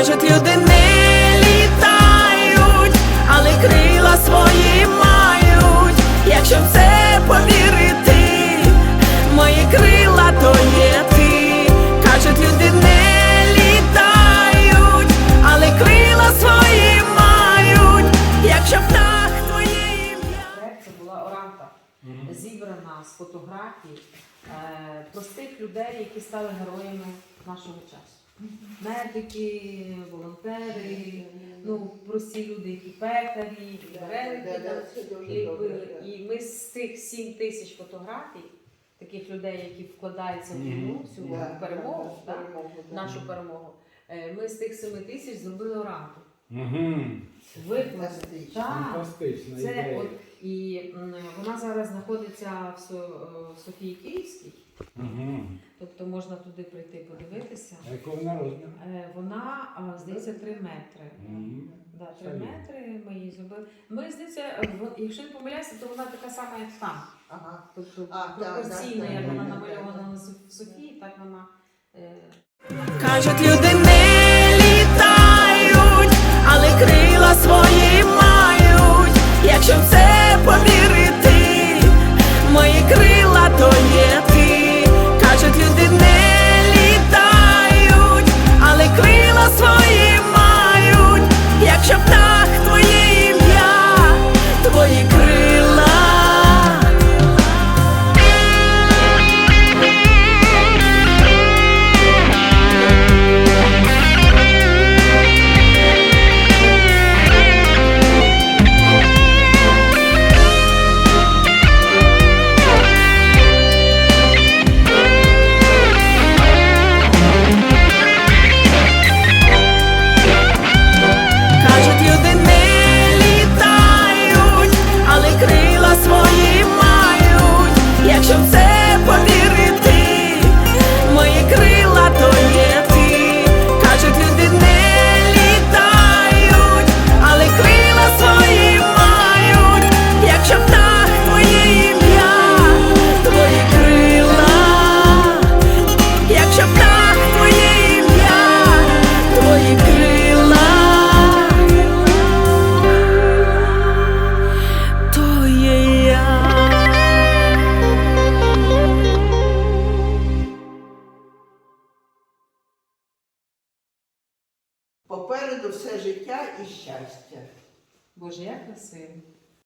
Кажуть, люди не літають, але крила свої мають. Якщо в це повірити, мої крила то є ти. Кажуть, люди не літають, але крила свої мають. Якщо птах твоє ім'я. Це була оранта, зібрана з фотографій е, простих людей, які стали героями нашого часу. Медики, волонтери, ну прості люди, які пекарі, і вареники ліпили. І ми з цих 7 тисяч фотографій, таких людей, які вкладаються в війну, цю перемогу, так, нашу перемогу, е, ми з тих 7 тисяч зробили оранту. Угу. Викладали. Фантастично. Так. Фантастична Це ідея. от і м, вона зараз знаходиться в, Со, е, в Софії Київській, Угу. тобто можна туди прийти подивитися. А якого вона розміру? Е, Вона а, здається 3 метри. Угу. Да, 3 Солідно. метри ми її зробили. Ми здається, е, в- якщо не помиляюся, то вона така сама, як там. Ага. Тобто А, так, пропорційна, так, як так, вона так, намальована на Соф- Софії, так вона. е, Кажуть, люди Попереду все життя і щастя. Боже, як красиво.